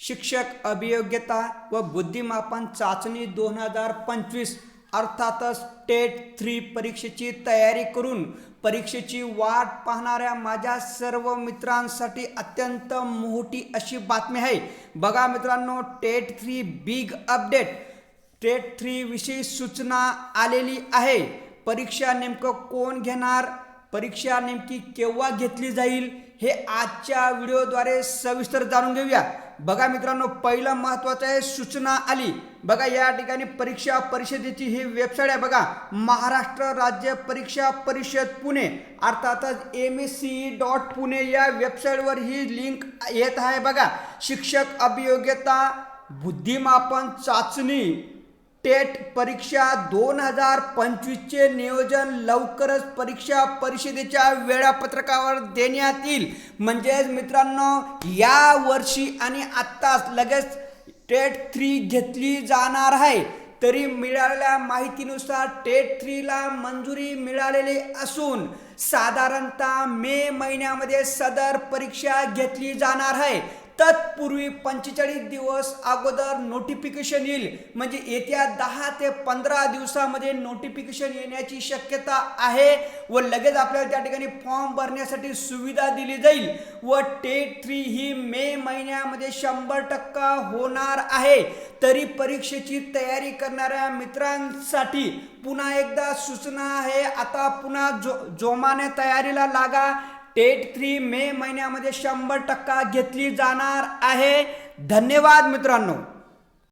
शिक्षक अभियोग्यता व बुद्धिमापन चाचणी दोन हजार पंचवीस अर्थातच टेट थ्री परीक्षेची तयारी करून परीक्षेची वाट पाहणाऱ्या माझ्या सर्व मित्रांसाठी अत्यंत मोठी अशी बातमी आहे. बघा मित्रांनो TET three big update. TET three विषयी सूचना आलेली आहे. परीक्षा नेमकं कोण घेणार? परीक्षा नेमकी केव्हा घेतली जाईल? हे आजच्या व्हिडिओद्वारे सविस्तर जाणून घेऊया. बघा मित्रांनो पहिलं महत्वाचं आहे सूचना आली. बघा या ठिकाणी परीक्षा परिषदेची ही वेबसाईट आहे. बघा महाराष्ट्र राज्य परीक्षा परिषद पुणे. अर्थातच M S C dot Pune या वेबसाईटवर ही लिंक येत आहे. बघा शिक्षक अभियोग्यता बुद्धिमापन चाचणी. टेट परीक्षा दोन हजार पंचवीसचे नियोजन लवकरच परीक्षा परिषदेच्या वेळापत्रकावर देण्यात येईल. म्हणजेच मित्रांनो या वर्षी आणि आत्ताच लगेच टेट थ्री घेतली जाणार आहे. तरी मिळालेल्या माहितीनुसार टेट थ्रीला मंजुरी मिळालेली असून साधारणतः मे महिन्यामध्ये सदर परीक्षा घेतली जाणार आहे. तत्पूर्वी पंचेचाळीस दिवस अगोदर नोटिफिकेशन येईल. म्हणजे येत्या दहा ते पंधरा दिवसामध्ये नोटिफिकेशन येण्याची शक्यता आहे व लगेच आपल्याला त्या ठिकाणी फॉर्म भरण्यासाठी सुविधा दिली जाईल. व टेट थ्री ही मे महिन्यामध्ये शंभर टक्का होणार आहे. तरी परीक्षेची तयारी करणाऱ्या मित्रांसाठी पुन्हा एकदा सूचना आहे. आता पुन्हा जो जोमाने तयारीला लागा. टेट थ्री मे महिन्यामध्ये शंभर टक्का घेतली जाणार आहे. धन्यवाद मित्रांनो.